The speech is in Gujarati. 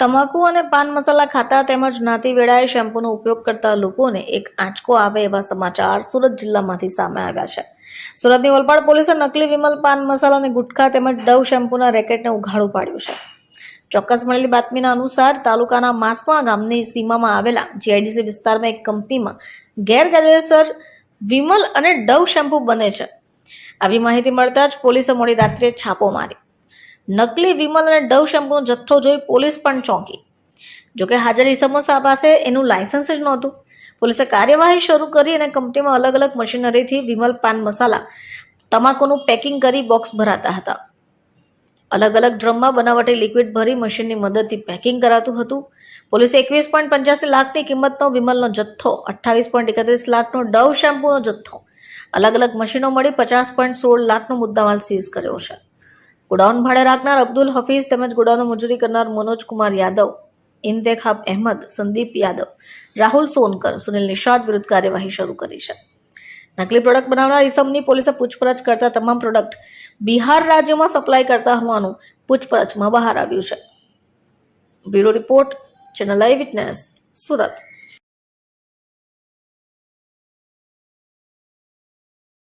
તમાકુ અને પાન મસાલા ખાતા તેમજ નાતી વેળાએ શેમ્પૂનો ઉપયોગ કરતા લોકોને એક આંચકો આવે એવા સમાચાર સુરત જિલ્લામાંથી સામે આવ્યા છે. સુરતની ઓલપાડ પોલીસે નકલી વિમલ પાન મસાલા અને ગુટખા તેમજ ડવ શેમ્પૂના રેકેટને ઉઘાડું પાડ્યું છે. ચોક્કસ મળેલી બાતમીના અનુસાર તાલુકાના માસમા ગામની સીમામાં આવેલા જીઆઈડીસી વિસ્તારમાં એક કંપનીમાં ગેરકાયદેસર વિમલ અને ડવ શેમ્પૂ બને છે. આવી માહિતી મળતા જ પોલીસે મોડી રાત્રે છાપો મારી. નકલી વિમલ અને ડવ શેમ્પૂનો જથ્થો જોઈ પોલીસ પણ ચોંકી. જોકે હાજર ઇસમોસા પાસે એનું લાયસન્સ જ નહોતું. પોલીસે કાર્યવાહી શરૂ કરી અને કંપનીમાં અલગ અલગ મશીનરીથી વિમલ પાન મસાલા, તમાકુનું પેકિંગ કરી બોક્સ ભરાતા હતા. અલગ અલગ ડ્રમમાં બનાવટી લિક્વિડ ભરી મશીનની મદદથી પેકિંગ કરાતું હતું. પોલીસે એકવીસ પોઈન્ટ પંચ્યાસી લાખની કિંમતનો વિમલનો જથ્થો, અઠ્ઠાવીસ પોઈન્ટ એકત્રીસ લાખનો ડવ શેમ્પૂનો જથ્થો, અલગ અલગ મશીનો મળી પચાસ પોઈન્ટ સોળ લાખનો મુદ્દામાલ સીઝ કર્યો છે. ગોડાઉન ભાડે રાખનાર અબ્દુલ હફીઝ તેમજ ગોડાઉન મજૂરી કરનાર મનોજ કુમાર યાદવ, ઇન્તેખાબ અહેમદ, સંદીપ યાદવ, રાહુલ સોનકર, સુનિલ નિષાદ વિરુદ્ધ કાર્યવાહી શરૂ કરી છે. નકલી પ્રોડક્ટ બનાવનાર ઇસમની પોલીસે પૂછપરછ કરતા તમામ પ્રોડક્ટ બિહાર રાજ્યમાં સપ્લાય કરતા હોવાનું પૂછપરછમાં બહાર આવ્યું છે. Bureau report, channel eyewitness, Surat.